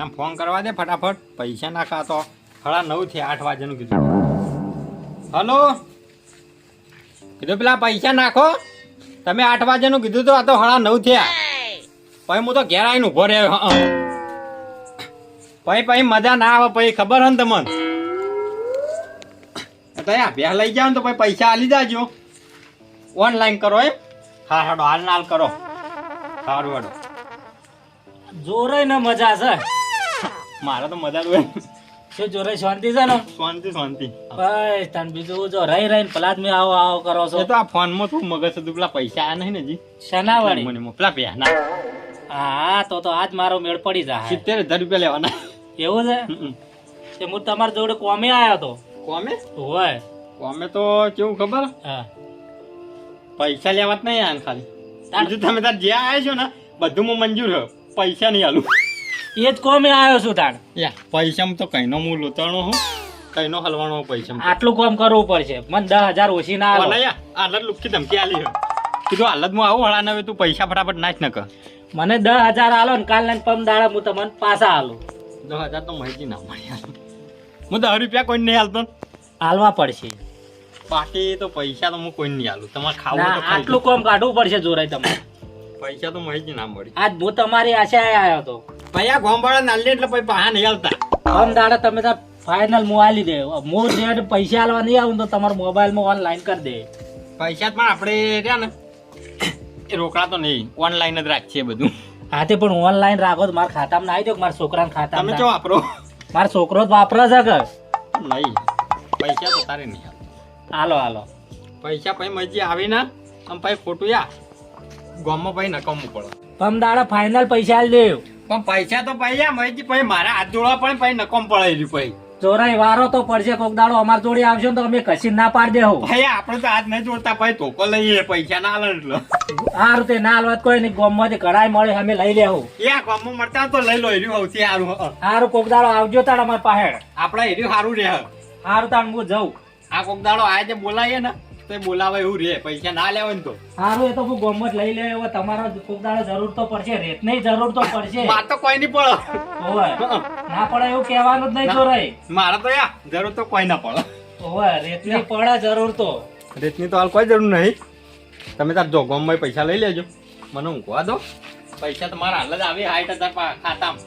ના ફોન કરવા દે ફટાફટ. પૈસા નાખા તો હળા નવથી આઠ વાગ્યાનું કીધું. હલો? કીધું પેલા પૈસા નાખો. તમે આઠ વાગ્યાનું કીધું તો આ તો હળા નવ થયા. પછી હું તો ઘેર આવીને ઊભો રહ્યો. પછી પછી મજા ના આવે, પછી ખબર હે ને તમને? તો યા બે લઈ જાવ તો પછી પૈસા આલી જાજો ઓનલાઈન કરો એમ. હા હાડો હાલ નાલ કરો. સારું હાડો જોરે ને મજા છે. મારે તો મજા હોય. શું જોરે શાંતિ છે ને? શાંતિ શાંતિ. ભાઈ તન બીજું જો રહી રહીને પેલા જ મેં આવો આવો કરો છો. એ તો આ ફોનમાં શું મગજ હતું પેલા પૈસા આ નહીં ને જી? શેના વાળી મને મોકલા પ્યા ના. હા તો તો આજ મારો મેળ પડી જાય સિત્તેર હજાર રૂપિયા લેવાના. એવું છે. તે હું તમારા જોડે કોમે આવ્યો તો? કોમે? હોય. કોમે તો કેવું ખબર? હા. પૈસા લેવા જ નહીં આને ખાલી. તમે તાર જ્યાં આવ્યા છો ને બધું માં મંજૂર પૈસા નહીં આલું. એ જ કોમે આવ્યો છું તાણ. પૈસામાં તો કઈનો હું લોતાણો હું. કઈનો હલવાનો પૈસા પૈસામાં. આટલું કોમ કરવું પડશે. મને દસ હજાર ઓછી ના આવે હાલત લુખી ધમકી આલી હે. કીધું હાલતમાં આવું હળા હવે તું પૈસા ફટાફટ નાખ ન કર. મને દસ હજાર આલો ને કાલ ને પમ દાડા હું તમને પાછા આલું. દસ હજાર તો માહિતી ના મળી હું દસ રૂપિયા કોઈ નહીં હાલતો હાલવા પડશે. બાકી તો પૈસા તો હું કોઈ નહીં હાલું તમારે ખાવું આટલું કોમ કાઢવું પડશે જોરાય તમારે. પૈસા તો માહિતી ના મળી. આજ હું તમારી આશા આવ્યો હતો. પૈયા ગોંબાળા નાલી એટલે પછી પહા નહીં હાલતા આમ દાડા તમે તો ફાઇનલ આલી દે. હું જે પૈસા આલવા નહીં આવું તો તમારા મોબાઈલમાં ઓનલાઈન કરી દે. પૈસા પણ આપણે રહ્યા ને. એ રોકડા તો નહીં. ઓનલાઈન જ રાખીએ બધું. હા તે પણ ઓનલાઈન રાખો તો મારા ખાતામાં ના આવી દો મારા છોકરાના તમે ખાતામાં ચો વાપરો? મારો છોકરો જ વાપરો છે કે? નહીં. પૈસા તો તારે નહીં. હાલો હાલો. પૈસા પછી મજી આવી ના. આમ પછી ખોટું યા ગામમાં પછી નકમવું પડે. પમ દાડા ફાઇનલ પૈસા આલી દેવ. પણ પૈસા તો પૈસા મજી પછી મારા હાથ જોડવા પણ પછી નકમ પડાયેલી પછી ચોરાઈ વારો તો પડશે કોક દાડો અમાર જોડે આવશે તો અમે કશી ના પાડી દેહો. ભાઈ આપણે તો હાથ નહીં જોડતા ભાઈ ધોકો લઈએ પૈસા ના હાલે એટલે. સારું તે ના હાલવા કોઈ નહીં ગોમમાંથી કઢાઈ મળે અમે લઈ લેવું યા ગામમાં મળતા તો લઈ લો એર્યું સૌથી સારું સારું કોક દાડો આવજો તાર અમારે પાસે આપણે એર્યું સારું રહે સારું તાર હું જઉં. આ કોક દાડો આજે જે ને તો બોલાવે એવું રે પૈસા ના લેવાય ને તો. સારું એ તો હું ગોમત લઈ લે હવે તમારો કોક દાડો જરૂર તો પડશે રેત નહીં જરૂર તો પડશે. માર તો કોઈ નહીં પડે. ઓવે ના પડે એવું કહેવાનું જ નહીં ચોરાઈ મારે તો યા જરૂર તો કોઈ ના પડે. ઓવે રેતની પડે જરૂર તો. રેતની તો હાલ કોઈ જરૂર નહીં. તમે તાર જો ગામમાં પૈસા લઈ લેજો. મને ઊંઘવા દો. પૈસા તો મારા હાલ જ આવી હાઈટ હજાર ખાતામાં.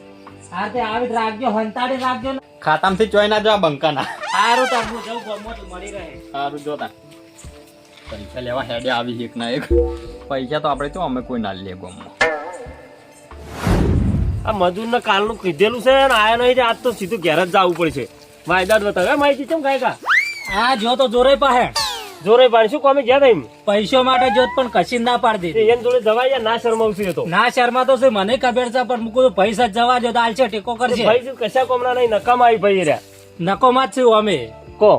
હા તે આવી જ રાખજો હંતાડી રાખજો. ખાતામાંથી ચોય ના જો બંકાના. સારું તો હું જઉં ગોમત મળી રહે. સારું જોતા પૈસા લેવા હેડે આવી એક ના એક? પૈસા તો આપણે તો અમે કોઈ ના લઈએ ગામમાં? આ મજૂરને કાલનું કીધેલું છે ને આયા નહીં આજ તો સીધું ઘેર જ જવું પડશે. વાયદા જ બતાવે માહિતી કેમ કાંઈ કા આ જો તો જોરે પાસે જોરે પાણી શું કોમે ગયા થઈ પૈસો માટે જોત પણ કશી ના પાડી દીધી. એમ જોડે જવાય ના શરમાવશે એ તો. ના શર્મા તો છે મને ખબર છે પણ મૂકું પૈસા જવા જો તો હાલશે ટેકો કરશે પૈસા કશા કોમના નહીં નકામ આવી ભાઈ રહ્યા. નકોમાં જ છું અમે. કો.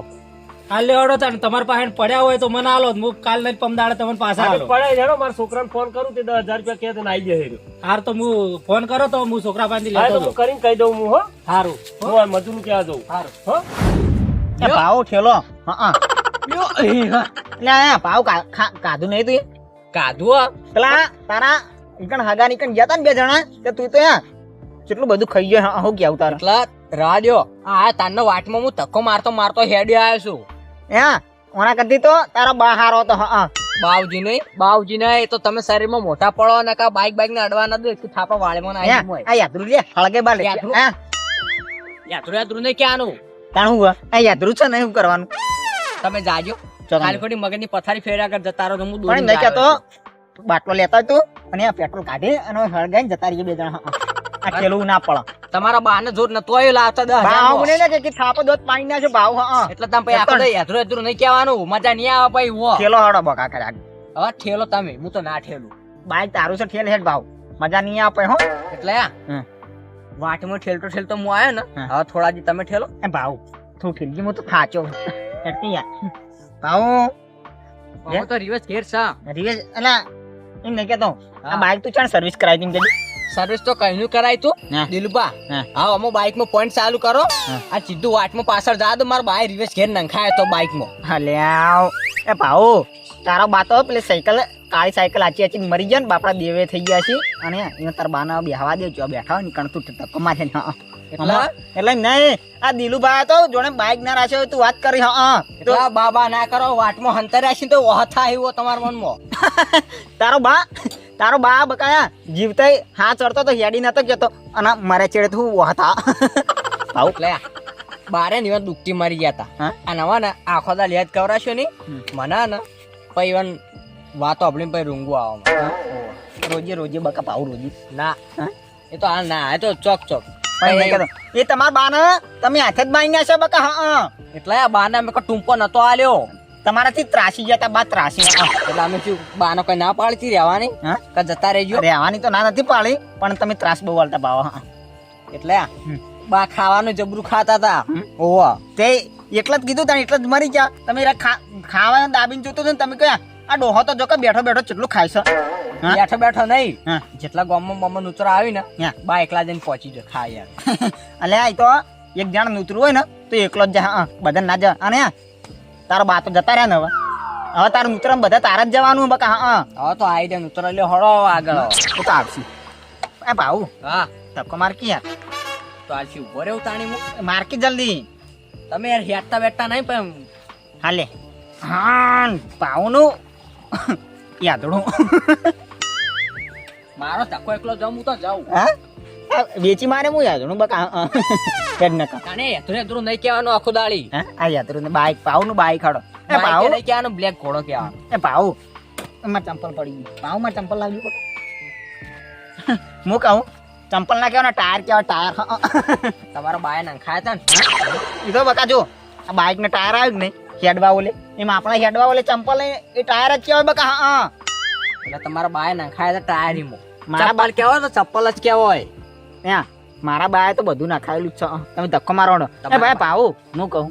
હાલ લેવાડો તાણ તમારા પાસે પડ્યા હોય તો મને આલો હું કાલ નહીં પમદાડે તમને પાછા આલો. પડે હેડો મારા છોકરાને ફોન કરું તે દસ હજાર રૂપિયા કે તને આવી જશે હાર તો હું ફોન કરો તો હું છોકરા પાસે લેતો હું કરીને કહી દઉં હું હો. સારું હું આ મજૂર ક્યાં જઉં? સારું હો. એ ભાવ ઠેલો. હા આ ભાવ કા- કાધું નહીં તું કાધું પેલા તારા ઈકણ હાગા નીકણ ગયા તા ને બે જણા તે તું તો યા કેટલું બધું ખાઈ ગયો હા હું કેવું તારે રાડ્યો આ તારનો વાટમાં હું ધક્કો મારતો મારતો હેડ્યો આવ્યો છું. હા? ઓના કરતી તો તારા બા હારો હતો હા હા. બાવજી નહીં બાવજી ને એ તો તમે શરીરમાં મોટા પડો ને કા બાઈક બાઈક ને અડવા ના દો એક થાપા વાળેમાં ના હા, આ યાત્રુ લે હળગે બાર હા? યાત્રુ યાત્રુ ને ક્યાંનું? તાણ હું આ આ છે ને શું કરવાનું? તમે જાજો. ખોટી મગજની પથારી ફેર્યા કર જતા રહો તો હું દોડીને નહીં કહેતો બાટલો લેતા તું અને આ પેટ્રોલ કાઢી અને હળગાઈને જતા રહીએ બે જણા હા, હા. આ ના પડે. તમારા બાને જોર નતો તોય લાવતા દસ ભાવ મને ને કે થાપો દોત પાણી ના છે ભાવ હા. એટલે તમે પછી આખો દાડો યાત્રુ યાત્રુ નહીં કહેવાનું મજા નહીં આવે ભાઈ હો. ઠેલો હળો બકા કર્યા હવે ઠેલો તમે હું તો ના ઠેલું. બાઈક તારું છે ઠેલ હેડ ભાવ. મજા નહીં આપે હો. એટલે. વાટમાં ઠેલતો ઠેલતો હું આવ્યો ને હવે થોડા દી તમે ઠેલો. એ ભાવ તું ફિરકી હું તો ખાચો. હેડતી યાર. ભાવ. હું તો રિવર્સ ઘેર છે. રિવેજ અલા એમ નહીં કેતો આ. બાઈક તું ચાણ સર્વિસ કરાવી દીધી સર્વિસ તો કઈનું કરાય તું. દિલુબા હા. અમો બાઈકમાં પોઈન્ટ ચાલુ કરો. આ સીધું વાટમાં પાછળ જા દો મારો બાય રિવર્સ ઘેર નંખાય તો બાઈકમાં હલ્યાવ. એ ભાવ તારો બાતો પેલી સાયકલ કાળી સાયકલ આચી આચી મરી ગયા ને બાપડા દેવે થઈ ગયા છે. અને એને તાર બાના બેહવા દે જો બેઠા હોય ને કણ તું ધક્કો મારે એટલે નહીં આ દિલુભાઈ તો જોડે બાઈક ના રાખ્યો તું વાત કરી હા તો બાબા ના કરો વાટમાં હંતર રાખી તો વહ થાય એવો તમારા મનમાં. તારો બા તારો બા બકાયા જીવતા હા ચડતો તો હેડી નતો જતો અને મારે ચેડે તું હતા. આવું એટલે બારે ની વાત દુખતી મરી ગયા તા. આ નવા ને આખો દા યાદ કવરાશો ની. મને ને પછી ઈવન વાતો આપણી પછી રૂંગું આવવા રોજે રોજે બકા પાવ રોજી. ના. એ તો હાલ ના એ તો ચોક ચોક. એ તમારા બા ને તમે હાથે જ બાઈ ગયા છો બકા હા એટલે આ બાને મેં ટૂંપો નતો આલ્યો. તમારાથી ત્રાસી ગયા તા બા ત્રાસી. એટલે અમે શું બાનો કઈ ના પાડતી રહેવાની? હા? કે જતા રહેજો. રહેવાની તો ના નથી પાડી પણ તમે ત્રાસ બહુ વાળતા બાવા. એટલે બા ખાવાનું જબરું ખાતા તા ઓવા તે એકલા જ કીધું તને એટલા જ મરી ગયા. તમે ખાવાનું દાબીને જોતો ને તમે કયા આ ડોહો તો જો કે બેઠો બેઠો કેટલું ખાય છે. બેઠો બેઠો નહીં. જેટલા ગામમાં બમણ નુતરો આવી ને બા એકલા જઈને પહોંચી જાય ખાય યાર. અલે આ તો એક જણ નુતરું હોય ને તો એકલો જ જા હા બધા ના જા અને તારો બા તો જતા રહ્યા ને હવે. હવે તારું મિત્ર બધા તારા જ જવાનું બકા હા હા. તો આવી જાય મિત્ર એટલે હળો આગળ તો તો એ ભાઉ હા. ધક્કો માર કે યાર. તો આલસી ઊભો રહેવું તાણી મારકી જલ્દી. તમે યાર હેડતા બેઠતા નહીં પણ હાલે. હા ભાવનું યાદડું. મારો ધક્કો એકલો જાઉં હું તો જાઉં. હા? વેચી મારે હું યાદડું બકા હા. હેડ નકા તાણે હેતુને હેતુરું નહીં કહેવાનું આખો દાડી. હા? આ યાદડું બાઈક પાઉનું બાઈક હાડો એ બાઈકે નહીં કહેવાનું બ્લેક ઘોડો કહેવાનું. એ એમાં ચંપલ પડી ગઈ માં ચંપલ બકા હું કહું? ચંપલ ના કેવાના ટાયર કહેવાય ટાયર હા, હા. તમારા બાય નાખાયા હતા ને? એ તો બકા જો આ બાઈક ને ટાયર આવ્યું નહીં? હેડવા ઓલે. એમાં આપણા હેડવા ઓલે ચંપલ એ એ ટાયર જ કહેવાય બકા હા હા. એટલે તમારા બાય નાખાયા હતા ટાયરીમાં. મારા ચપ્પલ કહેવાય તો ચપ્પલ જ કહેવાય. ત્યાં મારા બાએ તો બધું નાખાયેલું જ છે. તમે ધક્કો મારો ને. એ ભાઈ પાઉ હું કહું.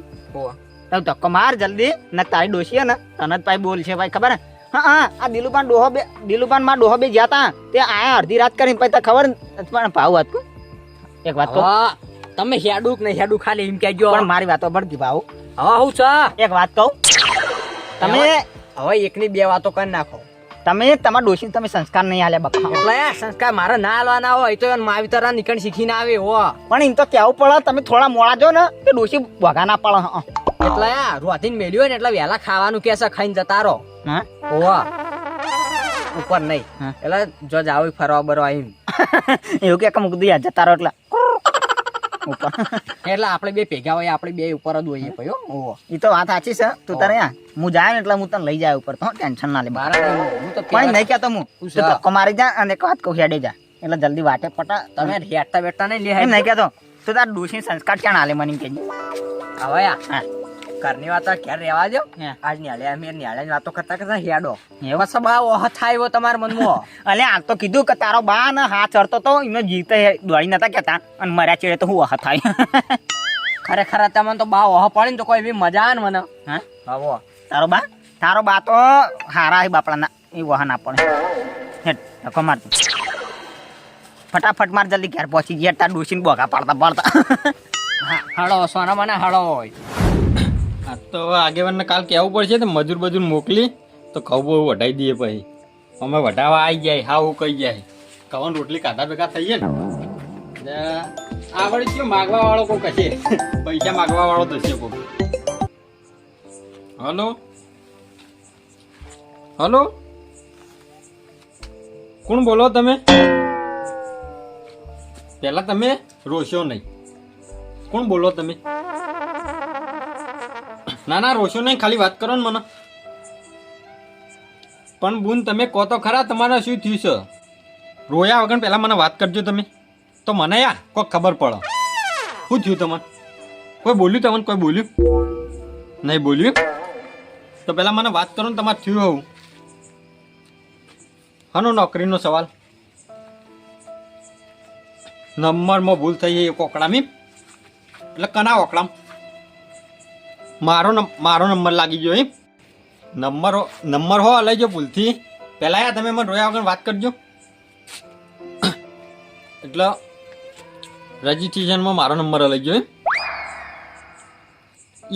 તમે ધક્કો માર જલ્દી ને તારી ડોશી હે ને તને જ ભાઈ બોલ છે ભાઈ ખબર હા? હા આ દિલુપાન ડોહો બે દિલુપાનમાં ડોહો બે જ્યાં તા. તે આયા અડધી રાત કરીને પછી તને ખબર? પણ ભાવ વાત એક વાત કહું. તમે હેડુક ને હેડુક ખાલી એમ કહેજો. પણ મારી વાતો પડતી ભાવ. હવે હું છ. એક વાત કહું. તમે હવે એકની બે વાતો કરી નાખો. તમે તમારા ડોશી તમે સંસ્કાર નહીં આલ્યા બકા. એટલે સંસ્કાર મારે ના આલવાના હોય તો માવિતરા નીકળ શીખીને આવે હો. પણ એમ તો કેવું પડે તમે થોડા મોડા જો ને કે ડોશી ભગા ના પડે. એટલે આ રોધીને મેલ્યું હોય ને એટલે વહેલા ખાવાનું કે છે ખાઈને જતા રહો. હા? હોવા ઉપર નહીં. એટલે જો જાવ ફરવા બરવા એમ. એવું કે મૂકી દઈએ જતા રહો એટલે. એટલે આપણે બે ભેગા હોય આપણે બે ઉપર જ હોઈએ પછી ઓ એ તો વાત સાચી છે. તું તારે આ હું જાય ને એટલે હું તને લઈ જાય ઉપર. તો ટેન્શન ના લે. હું તો પણ નહીં કહેતો હું. તું ધક્કો મારી જા અને એક વાત કહું હેડે જા. એટલે જલ્દી વાટે પટા. તમે હેડતા બેઠતા નહીં લે એમ નહીં કહેતો. તું તાર દોષી સંસ્કાર ક્યાં આલે મને કે હવે હા. ઘરની વાતો ઘેર રહેવા દો. આજ નિહાળે અમે નિહાળે વાતો કરતા કરતા હેડો. એવા? બસ બા ઓહ થાય એવો તમારા મનમાં. અલે હાલ તો કીધું કે તારો બા ને હા ચડતો તો એનો જીવતો દોડી નતા કહેતા અને મર્યા ચેડે તો હું વાહ થાય ખરેખર તમને તો બા ઓહ પડે ને તો કોઈ એવી મજા આવે ને મને. હા? આવો. તારો બા? તારો બા તો હારા હે બાપડાના. એ વહન પડે હેડ ધક્કો માર ફટાફટ માર જલ્દી ઘેર પહોંચી ગયા. તાર ડોસીને બોગા પાડતા પાડતા. હા હળો સોના મને હળો હોય. આ તો આગેવાનને કાલ કહેવું પડશે તો મજૂર બજૂર મોકલી, તો ઘઉં બહુ વઢાઈ દઈએ પછી. અમે વઢાવા આવી જાય હા હું કહી જાય કવન રોટલી કાઢા ભેગા થઈએ ને. એટલે આ વળી કયો માગવા વાળો કોઈ હશે. પૈસા માગવા વાળો તો છે કોઈ હલો? હલો? કોણ બોલો તમે? પહેલા તમે રોશો નહીં. કોણ બોલો તમે? ના ના, રોશો નહીં, ખાલી વાત કરો ને મને. પણ બુન, તમે કહો તો ખરા, તમારે શું થયું છે? રોયા વગર પહેલાં મને વાત કરજો તમે. તો મને યા કોઈ ખબર પડે. શું થયું તમને કોઈ બોલ્યું તમને? કોઈ બોલ્યું? નહીં બોલ્યું? તો પહેલાં મને વાત કરો ને તમારે થયું હોવું. હનો નોકરીનો સવાલ. નંબરમાં ભૂલ થઈ એ કોકડામી. એટલે કના ઓકડામ? મારો મારો નંબર લાગી ગયો એમ નંબર નંબર હો લઈ જો ભૂલથી. પહેલાં યાર તમે મને રોયા વગર વાત કરજો. એટલે રજીસ્ટ્રેશનમાં મારો નંબર લઈ ગયો એમ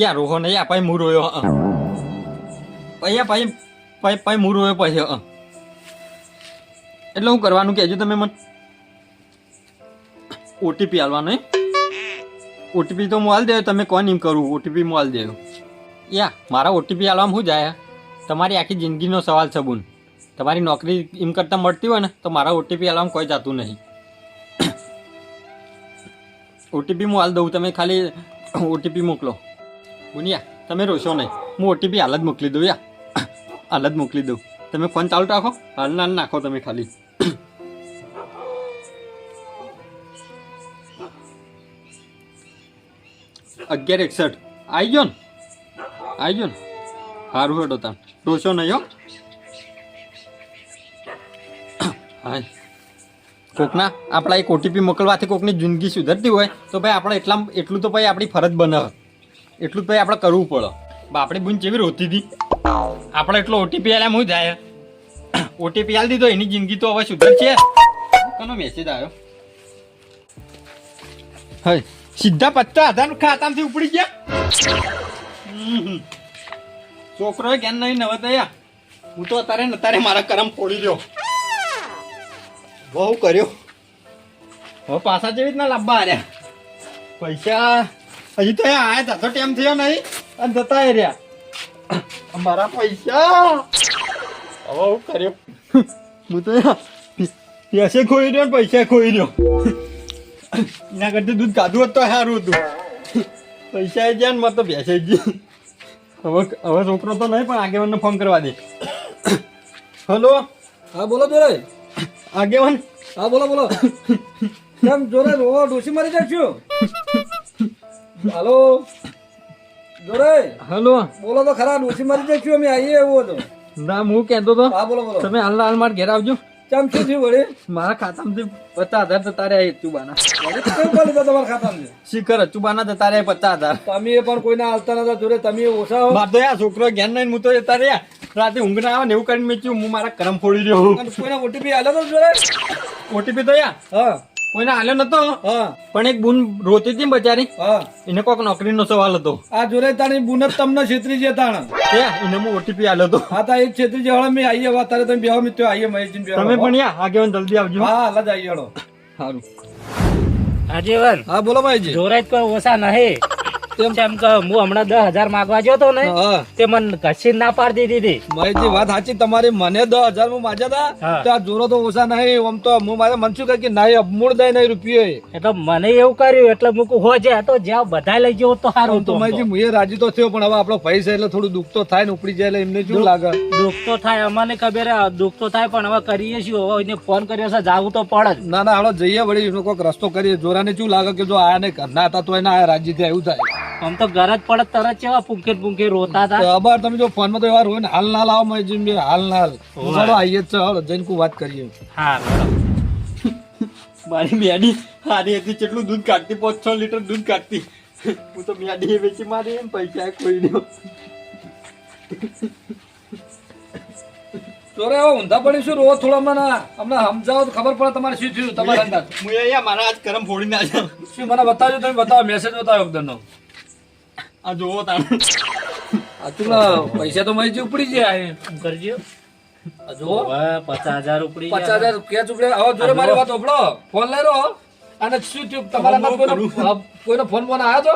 યાર રોહો નહીં યા પછી હું રોયો. પછી ભાઈ પછી પછી હું રોયો પછી એટલે હું કરવાનું કહેજો તમે મને. ઓટીપી આલવાનો એમ ઓટીપી તો મોલ દેવો તમે કોણ એમ કરું? ઓટીપી મોલ દેવો યા, મારા ઓટીપી આલવામાં શું જાય? તમારી આખી જિંદગીનો સવાલ છે બુન. તમારી નોકરી એમ કરતાં મળતી હોય ને, તો મારા ઓટીપી આલવામાં કોઈ જાતું નહીં. ઓટીપી હું દઉં, તમે ખાલી ઓટીપી મોકલો. બુનિયા તમે રોશો નહીં. હું ઓટીપી હાલ જ મોકલી દઉં, યા. હાલ જ મોકલી દઉં. તમે ફોન ચાલુ રાખો. હાલ ના નાખો તમે ખાલી. અગિયાર એકસઠ. આવી ગયો ને? આવી ગયો ને? સારું હેડો તાર રોશો નહીં હો. હા કોકના આપણા એક ઓટીપી મોકલવાથી કોકની જિંદગી સુધરતી હોય, તો ભાઈ આપણે એટલા એટલું તો ભાઈ આપણી ફરજ બને. એટલું તો ભાઈ આપણે કરવું પડે. બાપડી બુન ચેવી રોતી હતી. આપણે એટલો ઓટીપી આલ્યા હું જાય. ઓટીપી આલી દીધો, એની જિંદગી તો હવે સુધરશે. કોનો મેસેજ આવ્યો? હય. સીધા પચાસ હજાર ખાતામાંથી ઉપડી ગયા. છોકરો કેમ નહીં નવા તૈયા હું તો અત્યારે ને અત્યારે મારા કરમ ફોડી લ્યો બહુ કર્યો. હવે પાછા જેવી રીતના લાંબા આર્યા પૈસા હજી તો આયા હતા, તો ટેમ થયો નહીં. અને જતા એ રહ્યા. મારા પૈસા. હવે હું કર્યો. હું તો પૈસે ખોઈ રહ્યો પૈસા ખોઈ રહ્યો. એના કરતા દૂધ કાઢવું હોત તો સારું હતું. પૈસા ગયા ને મારે તો ભેંસે ગઈ. હવે હવે છોકરો તો નહીં પણ આગેવાનને ફોન કરવા દે. હલો? હા બોલો જોરે આગેવાન? હા બોલો બોલો. કેમ જોરે રોવા ડોસી મારી જશો હાલો? જોરે હલો? બોલો તો ખરા ડોસી મારી જશું અમે આવીએ એવો હતો ના હું કહેતો તો હા બોલો બોલો. તમે હાલ હાલ માર ઘેર આવજો. મારા ખાતામાંથી પચાસ હજાર ચુબાના. તો તમારા ખાતામાં? શીખર ચુબાના જતા રહ્યા પચાસ હજાર. તમે પણ કોઈને હાલતા નતા જોડે તમે ઓછા હો. માર તો યાર છોકરો જ્ઞાન નહીં હું તો જતા રહ્યા. રાતે ઊંઘ ના આવે ને એવું કરીને મેં હું મારા કરમ ફોડી રહ્યો. કોઈને ઓટીપી આલો તો જોરે ઓટીપી તો યાર. હા. કોઈને હાલ્યો નતો? પણ એક બુન રોતી હતી બચારી હા. એને કોઈક નોકરીનો સવાલ હતો. આ જોડે તારી બુન જ તમને છેતરી છે તાણ. એને હું ઓટીપી આલ્યો હતો. હા તા એક છેતરી છે. હળો મેં આવીએ વાત તારે તમે બેહો મિત્રો આવીએ મહેશજી બેહો તમે પણ યાર આગેવાન જલ્દી આવજો. હા હાલ જ આવીએ હળો સારું આજીવન હા બોલો ભાઈજી. જોરાજ કોઈ ઓછા નહીં. કેમ કે હું હમણાં દસ હજાર માંગવા ગયો તો ને તે મને ઘસી ના પાડી દીધી હતી. મહેશજી વાત સાચી તમારી મને દસ હજારમાં માજ્યા હતા તો આ જોરો તો ઓછા નહીં આમ તો હું મારે મન શું કે નહીં અમૂળ દઈ નહીં રૂપિયો એટલે મને એવું કર્યું એટલે મૂકું હો છે તો જ્યાં બધા લઈ ગયો તો સારું તો મહેશજી હું રાજી તો થયો પણ હવે આપણો પૈસા એટલે થોડું દુઃખ તો થાય ને ઉપડી જાય એટલે એમને શું લાગે? દુઃખ તો થાય અમને ખબર દુઃખ તો થાય પણ હવે કરીએ છીએ હવે એને ફોન કર્યો છે જાવું તો પડે જ. ના ના હાલો જઈએ વળી કોઈક રસ્તો કરીએ. જોરાને શું લાગે કે જો આયા ને ઘરના હતા તો એના રાજી થયા એવું થાય. આમ તો ઘર જ પડે તરત કેવા પૂંખે પૂંખે રોતા હતા તો તમે જો ફોનમાં તો એવા રોય ને હાલ ના લાવો બે હાલ ના હાલ. ચાલો આઈએ ચાલો જઈને કોઈ વાત કરીએ. હા મારી મેડી હારી હતી કેટલું દૂધ કાઢતી પાંચ છ લીટર દૂધ કાઢતી. હું તો મેડી વેચી મારી એમ પૈસા કોઈ દો ચોરે હવે ઊંધા રોજ થોડા મને અમને સમજાવો તો ખબર પડે તમારે શું થયું તમારા અંદર હું અહીંયા મારા આજ કરમ ફોડી નાખ્યો શું મને બતાવજો તમે બતાવો મેસેજ બતાવો એકદમનો આ જોવો તમે. આ પેલા પૈસા તો મહેશજી ઉપડી જાય. કરજો. હવે પચાસ હજાર ઉપડી. પચાસ હજાર કેચ ઉપડે હવે જોડે મારી વાત ઓપડો ફોન લઈ રહ્યો અને શું થયું? તમારા કોઈનો કોઈનો ફોન ફોન આવ્યો તો?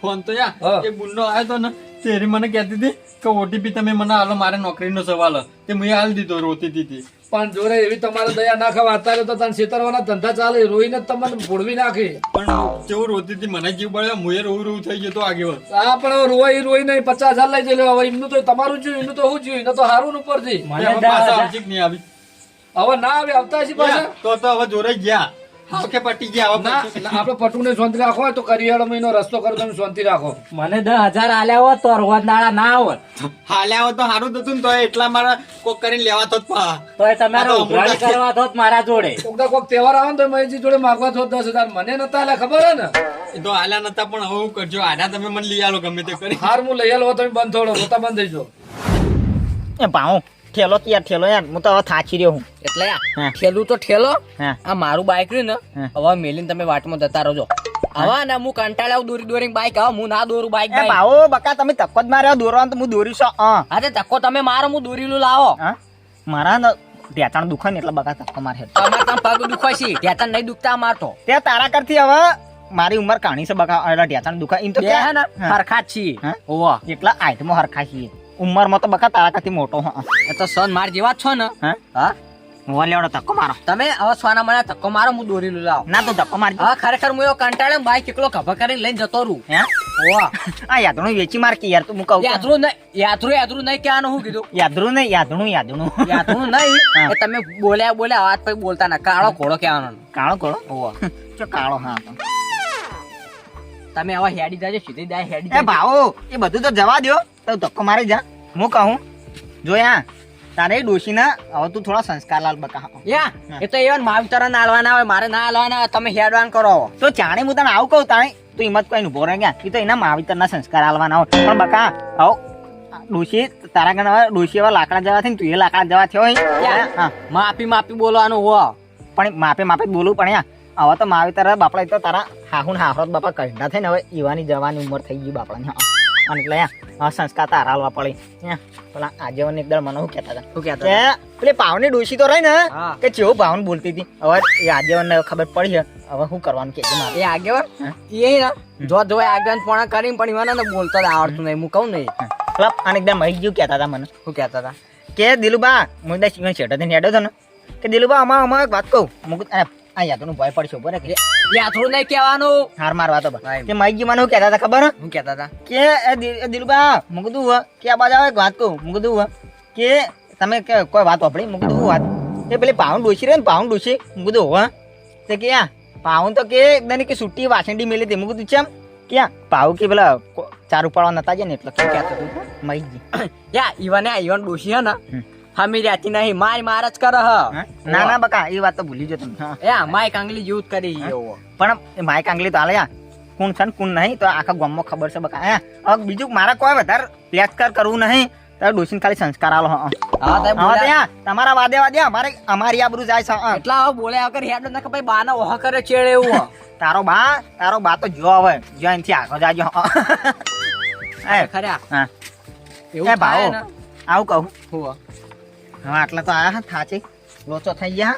ફોન તો યા યાર એ બુનનો આવ્યો તો ને તેરી મને કહેતી હતી કે ઓટીપી તમે મને હાલો મારે નોકરીનો સવાલ. તે મેં હાલ દીધો રોતી હતી પણ જોડે એવી તમારે દયા ના ખાવા. અત્યારે તો તને છેતરવાના ધંધા ચાલે રોઈને તમને ભોળવી નાખે. પણ કેવું રોતી હતી મને જીવ પડ્યા મુએ રોવું રોવું થઈ ગયો તો આગેવાન. હા પણ હવે રોવાય રોઈ નહીં પચાસ હજાર લઈ જઈ હવે એમનું તો તમારું જોયું એનું તો હું જોયું એનું તો હારું ઉપરથી. મને પાછા આવશે નહીં આવી. હવે ના આવે આવતા પાછા. તો તો હવે જોરે ગયા. હાકે પટી ગયા હવે ના પછી- ના, આપણે પટુને શાંતિ રાખો તો કરિયાળો મહિનો રસ્તો કરો તમે શાંતિ રાખો. મને દસ હજાર આલ્યા હોત તો રોજ દાડા ના આવત હાલ્યા હોત તો સારું જ તો એટલા મારા કોક કરીને લેવા તો પા. તો તમારે ઉઘરાણી કરવા તો મારા જોડે. કોક કોક તહેવાર આવે ને તો મહેશજી જોડે માગવા તો દસ હજાર. મને નતા આલ્યા ખબર હે ને? એ તો હાલ્યા નતા પણ હવે હું કરજો. આના તમે મને લઈ આલો ગમે તે કરી. હાર હું લઈ આલો તમે બંધ થોડો રોતા બંધ થઈ જો એ ભાઉ ઠેલો તો ઠેલો યાર હું તો હવે થાચી રહ્યો હું. એટલે ઠેલું તો ઠેલો આ મારું બાઈક રહ્યું ને. હવે મેલીને તમે વાટમાં જતા રહો હવે ને હું કંટાળ્યો દોરી દોરી બાઈક આવો હું ના દોરું બાઈક ભાવો બકા તમે તકો જ માર્યો દોરવાનું તો હું દોરીશ હા. તે તકો તમે મારો હું દોરીલું લાવો. મારા ને ઢેચાણ દુખે ને એટલે બકા તકો મારે તમારે તમે પગ દુખાય છે. ત્યાં નહીં દુખતા મારતો તે. તારા કરતી હવે મારી ઉંમર કાણી છે બકા એટલે ઢેચાણ દુખે. એમ તો બે હે ને. હરખા છીએ? ઓવા. એટલા આઈટમો હરખા છીએ. ઉંમરમાં તો બકા તારા કાથી મોટો હા. એ તો સન માર જેવા જ છો ને. હા? ધક્કો મારો. તમે હવે સોના મને ધક્કો મારો હું દોરીલું લાવો. ના તો ધક્કો હવે ખરેખર હું એવો કંટાળ્યો બાઈક એકલો ખભા કરીને લઈને જતો રહું. હે? ઓવા આ યાદણું વેચી માર કે યાર તું કહું છું. નહીં યાત્રું યાદરું નહીં કહેવાનું હું કીધું. યાદરું ને યાદણું યાદણું. યાત્રું નહીં એ તમે બોલ્યા બોલ્યા વાત પછી બોલતા ના કાળો ઘોડો કહેવાનો. કાળો ઘોડો? ઓવા ચો કાળો હા. તમે હવે હેડી જાજો સીધી જાય હેડી એ ભાવો એ બધું તો જવા દો તો ધક્કો મારી જા. હું કહું જોયા તારે ડોશીના હવે તું થોડા સંસ્કાર લાલ બકા યા એ તો એવા માવતર ના આલવાના હોય મારે ના હાલવાના હોય તમે હેડવાન કરો તો જાણે હું તને આવું કહું તાણે તું હિંમત કોઈ ઊભો રહે ગયા એ તો એના માવિતરના સંસ્કાર આલવાના હોય. પણ બકા આવો ડોશી તારા ગણ હવે ડોશી એવા લાકડા જવા થઈ તું એ લાકડા જવા થયો હા. માપી માપી બોલવાનું હો. પણ માપે માપે બોલવું પણ યા હવે તો માવિતર બાપડા તો તારા હાહુન હાહરત બાપા કઢના થઈને હવે ઈવાની જવાની ઉંમર થઈ ગઈ બાપડાની ને અને એટલે યા સંસ્કાર તારા હાલવા પડે. પેલા આજે એકદમ મને શું કહેતા હતા? શું કેતા પેલી પાવની ડોશી તો રહી ને કે જેવું ભાવન બોલતી હતી. હવે એ આગેવાન ખબર પડી છે. હવે શું કરવાનું કે એ આગેવાન? હા? એ ના જો જો આગેવાન પણ કરીને પણ ઈવાને બોલતા આવડતું નહીં હું કહું નહીં પેલા અને એકદમ મહી ગયું કહેતા હતા મને. શું કહેતા હતા? કે દિલુબા હું દસ ઇવન શેઠ થઈને હેડ્યો હતો ને. કે દિલુબા આમાં આમાં એક વાત કહું. મુક આ યાતોનું ભય પડશે બરે કે યાત્રું નહીં કહેવાનું. હાર માર વાતો બા. હા. કે મહીજી મને શું કહેતા હતા ખબર? હું કહેતા હતા? કે દિલુબા મું કીધું હો કે આ બાજુ એક વાત કહું મું કીધું હો કે તમે કે કોઈ વાત વાપરી? મું કીધું વાત. એ પેલી પાઉન ડોસી રે ને પાઉન ડોસી મું કીધું હો તે કે આ પાઉન તો કે એકદમ કે સુટ્ટી વાસંડી મેલી હતી. મું કીધું ચમ ક્યાં પાઉ કે પેલા ચાર ઉપાડવા નતા જાય ને એટલે કેમ કહેતો તું મહીજી યા ઈવાને આ ઈવાન ડોસી હે ને હમ. રહેતી નહીં માર માર જ કરે હ. ના ના બકા એ વાત તો ભૂલી જો તમે એ માય કાંગલી યુઝ કરી એવો પણ એ કાંગલી તો હાલે કુણ છે કુણ નહીં તો આખા ગામમાં ખબર છે બકા હે? હવે બીજું મારે કોઈ વધારે લેક્ચર કરવું નહીં. તારે ડોસીને ખાલી સંસ્કાર આલો હા હા. તમારા વાદે વાદે અમારે અમારી આબરૂ જાય છે એટલા હવે બોલ્યા વગર હેડ ના કે ભાઈ બાના ઓહ કરે ચેડે એવું. તારો બા તારો બા તો જો હવે જો અહીંથી આગળ જાજો. એ, ખરા. હા. એવું થાય આવું કહું. હું. હા આટલા તો આયા થાચે. લોચો થઈ ગયા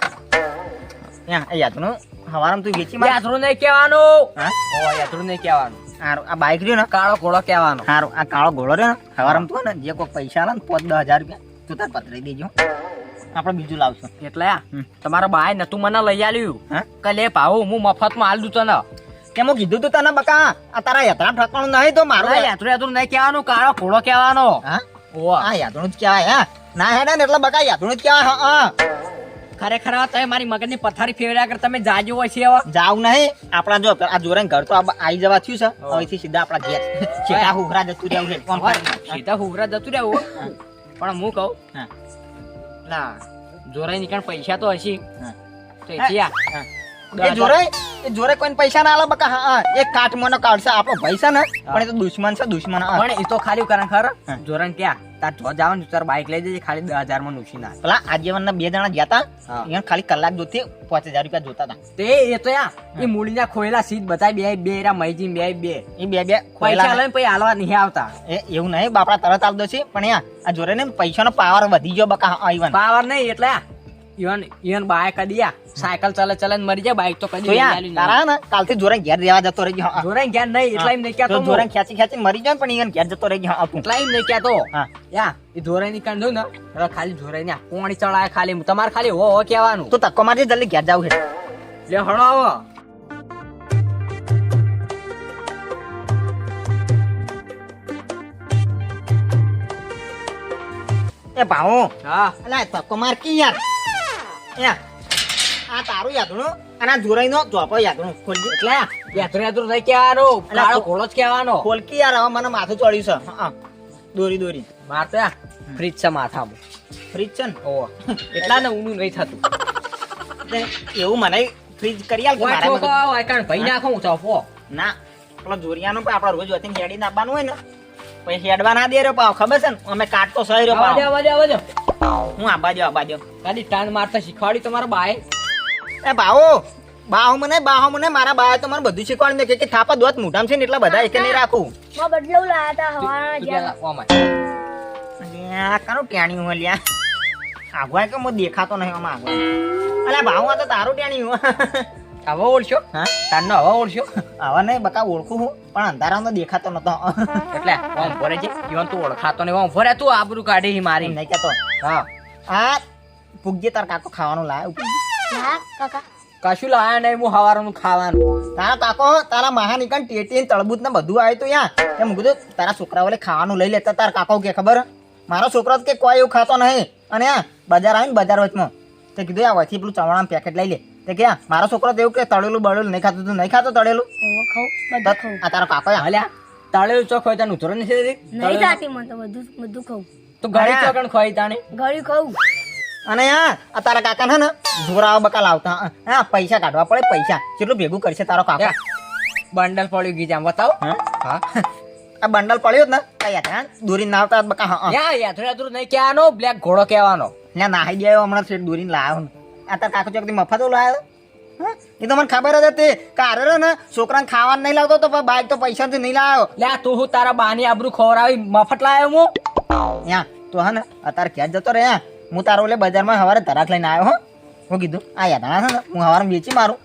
યા એ યાદનું હવારમાં તું વેચી માર. યાત્રું નહીં કહેવાનું. હા? ઓ યાત્રું નહીં કહેવાનું. હારું, આ બાઈક રહ્યો ને? કાળો ઘોડો કહેવાનો. હારું આ કાળો ઘોડો રહ્યો ને? હવારમાં તું ને જે કોઈ પૈસા આલે ને પાંચ દસ હજાર રૂપિયા તું તાર પતરાઈ દેજો આપણે બીજું લાવશું. એટલે. તમારા બાય નતું મને લઈ આલ્યું. હા? કે લે ભાવ હું મફતમાં આલ દઉં તને. કેમ કીધું તું તને બકા? આ તારા યાત્રા ઠકવાનું નહીં તો મારું યાત્રું યાત્રું નહીં કહેવાનું કાળો ઘોડો કહેવાનો. હા? ઓ આ યાત્રું જ કહેવાય હા. ના હેડે ને એટલે બકા યાદ જ કહેવાય હા હા. ખરેખર તમે મારી મગજની પથારી ફેરવ્યા કર તમે જાજો હોય છે હવે જાવ નહીં. આપણા જો આ જોરે ઘર તો આવી જવા થયું છે. અહીંથી સીધા આપણા ઘેર. સીધા હુગરા જતું રહેવું છે? સીધા હુગરા જતું રહેવું. પણ હું કહું ના. જોરાઈ નીકળ પૈસા તો હશે. તો એ હા. એ જોરે એ જોરે કોઈને પૈસા ના આલે બકા. હા હા કાટ મને કાઢશે આપણો ભાઈ છે ને પણ એ તો દુશ્મન છે દુશ્મન પણ એ તો ખાલી કારણ ખર હા. ક્યાં? તાર જો જવાનું તાર બાઈક લઈ જજે ખાલી માં ના પેલા બે જણા ગયા હતા એને ખાલી કલાક જોતી પાંચ હજાર રૂપિયા જોતા હતા તે એ તો યા એ મૂળીના ખોયેલા સીટ બધા બે બે રા મૈજી બે બે. એ બે બે પૈસા લઈને પછી હાલવા નહીં આવતા. એ એવું નહીં બાપડા તરત આલ દો છે. પણ યા આ જોરે ને પૈસાનો પાવર વધી ગયો બકા પાવર નહીં એટલે ઈવન ઈવન બાઈક કદી સાયકલ ચલે ચલે મરી જાય બાઈક તો કદી તારા ને કાલથી જોરે ઘેર રહેવા જતો રહી ગયો. હા. ઘેર નહીં એટલા એમ નહીં કહેતો જોરે ખેંચી ખેંચી મરી જાય પણ ઈવન ઘેર જતો રહી ગયો એટલા એમ નહીં કહેતો. યા એ ધોરાઈ ની કાંડો ને ખાલી ધોરાઈ ને કોણી ચડાય ખાલી. તમારે ખાલી હો હો કહેવાનું. તો તક્કો મારજે જલ્દી ઘેર જાવ છે લે હળો આવો. એ ભાઉ હા. અલા તક્કો માર કી યાર? આ તારું યાદનું અને આ જોરાઈ નો ચોપો યાદનું. ખોલજી. એટલે નહીં કહેવાનું. કાળો ઘોડો જ કહેવાનો. ખોલકી યાર હવે મને માથું ચડ્યું છે. હા, દોરી દોરી. માથે ફ્રીજ છે માથામાં. ફ્રીજ છે ને? ઓહો એટલા ને ઊનું નહીં થતું. એવું મને ફ્રીજ કરી આલ કે મારા મગજ- ઓય ભાઈ નાખો હું ચોફો ના. પેલો જોરિયાનો પણ આપણા રોજ વતીને હેડીને નાખવાનું હોય ને. પછી હેડવા ના દે રહ્યો પાવ ખબર છે ને? અમે કાટ તો સહી રહ્યો પાવ હું આબા દો આબા દો ખાલી ટાણ મારતા શીખવાડી તમારા બાએ. એ બાઓ બાહો મને બાહો મને મારા બાએ તો મને બધું શીખવાડી દે કે થાપા દોત મુઢામ છે ને એટલા બધા એક નહીં રાખું. મો બદલો લાયા તા હવાના જ્યાં. અલ્યા કાનું ટેણી હું લ્યા. આગવા કે મો દેખાતો નહીં આમાં આગવા અલ્યા ભાવ આ તો તારું ટેણી હું. હવે ઓળશો? હા? તારનો હવે ઓળશો? આવા નહીં બકા ઓળખું હું પણ અંધારામાં તો દેખાતો નતો. એટલે ઓમ ભરે છે? જીવન તું ઓળખાતો નહીં ઓમ ભરે તું આબરૂ કાઢી હી મારી. નહીં કહેતો. હા. આ પૂગજે તાર કાકો ખાવાનું લાયો. હા કાકા. કશું લાયા નહીં હું હવારનું ખાવાનું. તારા કાકો તારા મહાનિકન ટેટી તળબૂત ને બધું આવ્યું તો યા. એમ કીધું તારા છોકરા છોકરાઓલે ખાવાનું લઈ લેતા તારા કાકો કે ખબર? મારો છોકરો તો કે કોઈ એવું ખાતો નહીં. અને આ બજાર આવીને બજાર વચમાં. તે કીધું આ વચ્ચે પેલું ચવાણાનું પેકેટ લઈ લે. તે કે મારો છોકરો તો એવું કે તળેલું બળેલું નહીં ખાતું તું નહીં ખાતો તળેલું? ખાઉં બધું ખાઉં. આ તારો કાકો. હલ્યા તળેલું ચોખ હોય તને ઉતરો નથી? નહીં ખાતી મને તો બધું બધું ખાઉં. તું ઘડી ચોકણ ખોઈ તાણે? ગળ્યું ખાઉં. અને હા આ તારા કાકા ને જોરાવા બકા લાવતા. હા, પૈસા કાઢવા પડે પૈસા. કેટલું ભેગું કરશે તારો કાકા? બંડલ પડ્યું ગીજા બતાવો. હા? હા. આ બંડલ પડ્યું ને કઈ યાર દોરી ના આવતા બકા હા યાર યા યાત્રા યાત્રું નહીં કહેવાનો બ્લેક ઘોડો કહેવાનો. ના નાહી ગયો હમણાં દોરીને લાવ્યો ને. આ તાર કાકો ચોકથી મફત લાવ્યો આવ્યો એ તો મને ખબર જ હતી. કે આરે રે ને છોકરાને ખાવાનું નહીં લાવતો તો બાઈક તો પૈસાથી નહીં લાવ્યો લે તું હું તારા બાની આબરૂ ખવડાવી મફત લાવ્યો હું? યા તો હા ને અત્યારે ક્યાં જતો રે હા હું તારો એટલે બજારમાં સવારે તરાક લઈને આવ્યો હો. હું કીધું આ યાદ છે ને હું સવારે વેચી મારું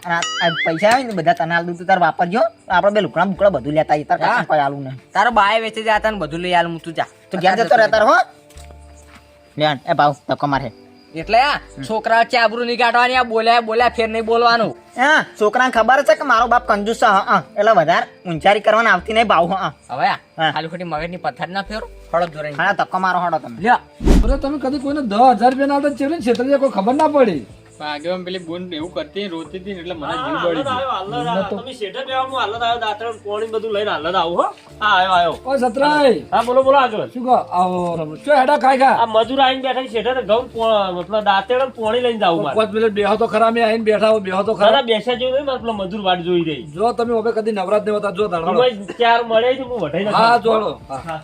અને પૈસા આવે ને બધા તને આલ તું તાર વાપરજો આપણે બે લુકડા બુકડા બધું લેતા આવીએ તારા કાકા કોઈ આલું નહીં. તારો બાય વેચી જતા ને બધું લઈ આલું તું જા. તો ક્યાં જતો રહે તાર હો? લેણ એ ભાવ ધક્કો મારે એટલે આ છોકરા ચાબરું નહીં કાઢવાની આ બોલ્યા બોલ્યા ફેર નહીં બોલવાનું. હા છોકરાને ખબર છે કે મારો બાપ કંજૂસ છે હા હા. એટલે વધારે ઊંચારી કરવાની આવતી નહીં ભાવ હા હવે હા. ખાલી ખોટી મગજની પથ્થર ના ફેરો હળદ ધોરણ. હા ધક્કો મારો હડો તમે. લ્યો. બરાબર તમે કદી કોઈને દસ હજાર રૂપિયા ના ચેવડે છેતરી કોઈ ખબર ના પડી. આગળ પેલી બોન એવું કરતી રોતી હતી ને એટલે મને જીવ બળી ગયો તમે શેઠે બેવા હું હાલત આવ્યો દાતરણ પોણી બધું લઈને હાલત આવું હો. હા આવ્યો આવ્યો. ઓ સતરાય હા બોલો બોલો આગળ. શું કહો? આવો રમો. શું હેડા ખાઈ ખા. આ મજૂર આઈને બેઠા છે, શેઠે તો ઘઉં પો- મતલબ દાતરણ ને પોણી લઈને જાવું મારે. પાંચ મિનિટ બેહો તો ખરા મે આઈને બેઠા હો બેહો તો ખરા. ખરા બેસ્યા જેવું નહીં મતલબ મજૂર વાટ જોઈ રહી. જો તમે હવે કદી નવરાત ને હોતા જો ધડો એમાં ચાર મળે તો હું વઢાઈ હા જોડો. હા.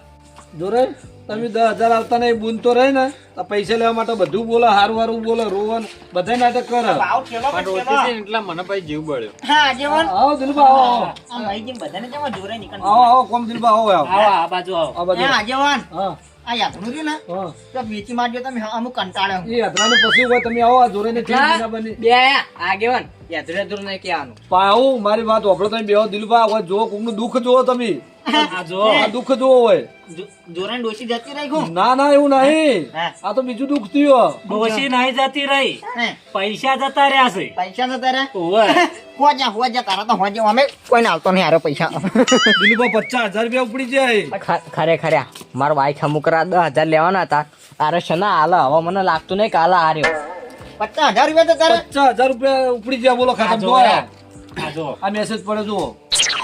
જો રે તમે દસ હજાર આવતા નહીં બૂનતો રહે ને. પૈસા લેવા માટે બધું બોલે હારું હારું બોલે રોવન બધા નાટક કરે. એટલે મને પછી જીવ બળ્યો. આવો દિલબા આવો આવો. જોરે આવો આવો કોમ દિલબા આવો આવો. આ બાજુ આવો. આ બાજુ હા જવાન. હા. આ યાદનું રહ્યું ને? તો વેચી મારજો તમે અમુક કંટાળ્યો એ અધરાને પછી હોય તમે આવો આ જોરે ને બની. બે આગેવાન. યાત્રા યાત્રું નહીં કહેવાનું. પાવું મારી વાત હોભળો તમે બેહો દિલબા જો કોકનું દુઃખ જોવો તમે. આ જો આ દુઃખ જોવો હોય. જોરે ડોસી જતી રહી હું ના ના એવું નહીં. આ તો બીજું દુઃખ થયું. ડોશી નહીં જતી રહી. પૈસા જતા રહ્યા છે. પૈસા જતા રહ્યા? ઓવે હોજા હોજા તારા તો હોજે. અમે કોઈ આવતો નહીં આરો પૈસા. દિલબા પચાસ હજાર રૂપિયા ઉપડી જાય. ખરે ખરે. મારો બાઈક અમુકરા દસ હજાર લેવાના હતા. તારે છે ને હાલ હવે મને લાગતું નહીં કે હાલ હાર્યો. પચાસ હજાર રૂપિયા તો તારે પચાસ હજાર રૂપિયા ઉપડી જાય બોલો આ ખાતા જો આ મેસેજ પડે જુઓ.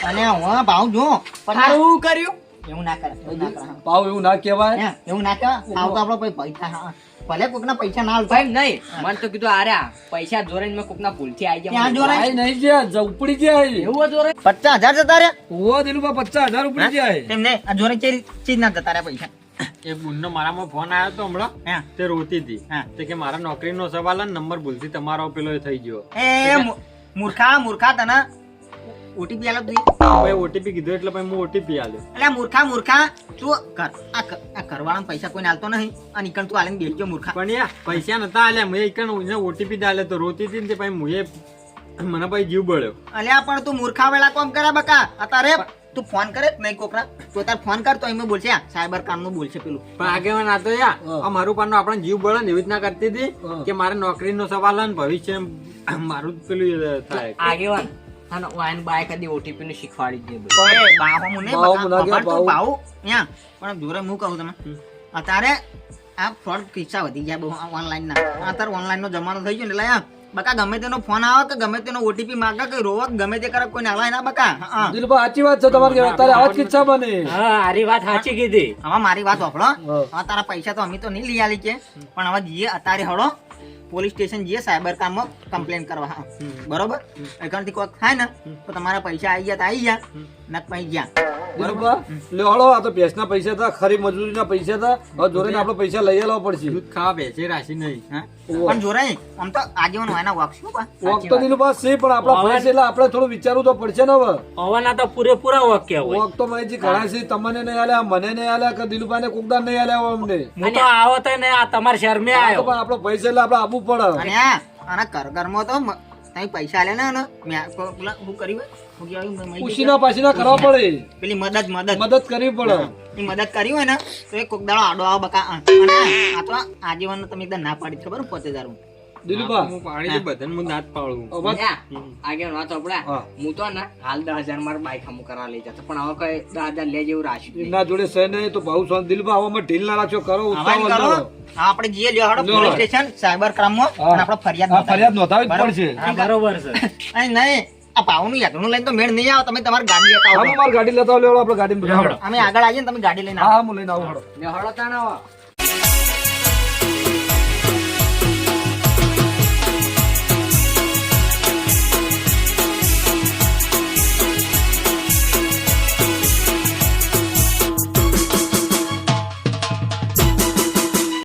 અને હું ભાવ જો સારું કર્યું? એવું ના કરે એવું ના કરે. પાવ એવું ના કહેવાય? એવું ના કરે ભાવ તો આપણો કોઈ પૈસા હા ભલે કોકના પૈસા ના ભાઈ નહીં. મને તો કીધું આર્યા પૈસા જોરાઈને મેં કોકના ભૂલથી આવી ગયા. ક્યાં નહીં જાય ઉપડી જાય એવું જોરે પચાસ હજાર જતા રે ઓ દિલુબા પચાસ હજાર ઉપડી જાય તેમને આ જોરે ચીજ ચીજ ના જતા રે પૈસા. એ બુનનો મારામાં ફોન આવ્યો તો હમણાં? તે રોતી હતી. હા. તે કે મારા નોકરીનો સવાલ અને નંબર ભૂલથી તમારો પેલો થઈ ગયો. એ મૂર્ખા મૂર્ખા તને. ઓટીપી આલો તું. ભાઈ ઓટીપી કીધું એટલે ભાઈ હું ઓટીપી આલ્યો. અલ્યા મૂર્ખા મૂર્ખા. તું કર. આ આ પૈસા કોઈને આલતો નહીં. અને ઈકણ તું આલીને બેસી મૂર્ખા. પણ યાર પૈસા નતા આલ્યા. મેં એકણ ઓટીપી દાલે તો રોતી હતી ને ભાઈ મુએ મને ભાઈ જીવ બળ્યો. અલ્યા પણ તું મૂર્ખા વેળા કોમ કરે બકા? અતારે તું ફોન કરે નહીં કોકરા. તો તાર ફોન કર તો એમ બોલશે સાયબર કામનું બોલશે પેલું. પણ આગેવાન આ તો યાર મારું પાન આપણે જીવ બળે ને એવી રીતના કરતી હતી કે મારે નોકરીનો સવાલ ને ભવિષ્ય મારું પેલું થાય. આગેવાન. અને વાયન બાય કદી ઓટીપી નું શીખવાડી દે પણ એ બાહોમું નહીં બાહોમું બકા. ના ગયા, ખબર તું બાહુ. બાહુ. યા. પણ જોરે હું કહું તમે અત્યારે આ ફ્રોડ કિસ્સા વધી ગયા બહુ ઓનલાઈન ના. અત્યારે ઓનલાઈન નો જમાનો થઈ ગયો એટલે આ બકા ગમે તેનો ફોન આવે કે ગમે તેનો ઓટીપી માંગે કે રોવક ગમે તે કરે કોઈ હલાય ના બકા. હા. સાચી વાત છે તમારી અત્યારે આવા કિસ્સા બને. હા આરી વાત સાચી કીધી. હવે મારી વાત સાંભળો હા. હવે તારા પૈસા તો અમે તો નહીં લઈ આલી કે. પણ હવે જઈએ અત્યારે હળો. પોલીસ સ્ટેશન જઈએ સાયબર કામમાં કમ્પ્લેન કરવા. બરોબર? એકાઉન્ટથી કોઈક થાય ને તો તમારા પૈસા આવી ગયા તો આવી ગયા. નક પછી જ્યાં દિલુભા આ તો ભેંસના પૈસા હતા ખરી મજૂરીના પૈસા હતા. હવે જોડે આપણે પૈસા લઈ આલવા પડશે. દૂધ ખાવા બેસે રાશી નહીં પણ જોરાય આમ તો આજીવન હોય વાગશું વોક તો દિલુભા છે પણ આપણા પૈસા એટલે આપણે થોડું વિચારવું તો પડશે ને હવે. હવાના તો પૂરેપૂરા વાક્ય હોય. વોક તો માહિતી ઘણા છે તમને નહીં આલ્યા મને નહીં આલ્યા કે દિલુભાઈ ને કોકદાર નહીં આલ્યા હોય અમને? હું તો આવો તો ને આ તમારા શહેર મેં આવ્યો. પણ આપણો પૈસા એટલે આપણે આપવું પડે. અને આના કરગરમાં તો પૈસા આલે ને મેં હું કર્યું મેં ઉશીના પાસીના કરવા પડે. પેલી મદદ મદદ. મદદ કરવી પડે. એ મદદ કરી હોય ને તો એ કોક દાડો આડો આવો બકા અને આ તો આજીવન તમે એકદમ ના પાડી ખબર પોતે દારૂ. દિલુભા હું પાણી બધાને હું દાંત પાડું. આગળ વાત આપડા. હું. તો ને હાલ દસ હજાર મારા બાઈક હમું કરા લઈ જતો પણ હવે કઈ દસ હજાર લે જેવું રાખ્યું. જોડે છે નહીં તો ભાવ સોન દિલુભા આવામાં ઢીલ ના રાખશો કરો ઉતાવળ કરો આપણે જઈએ લ્યો હાડો પોલીસ સ્ટેશન સાયબર ક્રાઇમમાં હા. આપણે ફરિયાદ ફરિયાદ નોંધાવી. પડશે. બરોબર. છે. નહીં. આ પાવનું યાત્રાનું લઈને તો મેળ નહીં આવે. તમે તમારી ગાડી લેતા આવો. મારી ગાડી લેતા આવો, લેવડો આપણે ગાડી અમે આગળ આવીએ ને તમે ગાડી લઈને આવો. હા હા હું લઈને આવું હાડો ને હળો તાણ આવો.